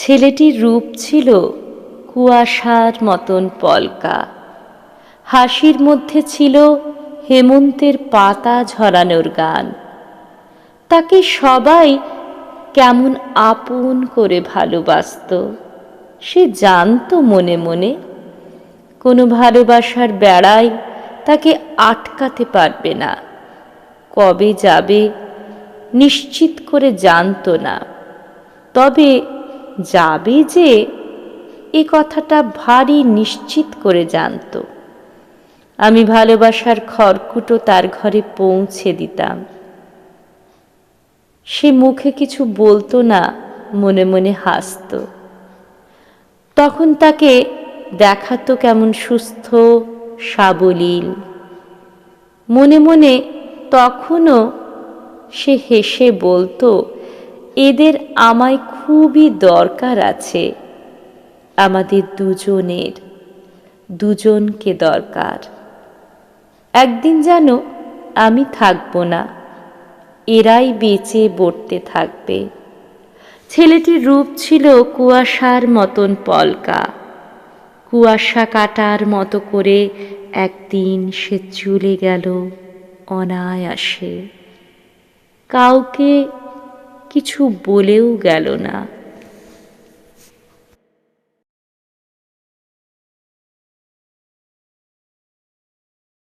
ছেলেটির রূপ ছিল কুয়াশার মতন পলকা। হাসির মধ্যে ছিল হেমন্তের পাতা ঝরানোর গান। তাকে সবাই কেমন আপন করে ভালোবাসত, সে জানতো মনে মনে। কোনো ভালোবাসার বেড়ায় তাকে আটকাতে পারবে না, কবে যাবে নিশ্চিত করে জানতো না। তবে যাবে যে, এ কথাটা ভারী নিশ্চিত করে জানত। আমি ভালোবাসার খড়কুটো তার ঘরে পৌঁছে দিতাম। সে মুখে কিছু বলতো না, মনে মনে হাসত। তখন তাকে দেখাতো কেমন সুস্থ, সাবলীল। মনে মনে তখনও সে হেসে বলতো এদের আমায় খুবই দরকার আছে। আমাদের দুজনের, দুজনকে দরকার। একদিন যেন আমি থাকব না, এরাই বেঁচে বর্তে থাকবে। ছেলেটির রূপ ছিল কুয়াশার মতন পলকা। কুয়াশা কাটার মতো করে একদিন সে চলে গেল অনায়াসে। কাউকে কিছু বলেও গেল না।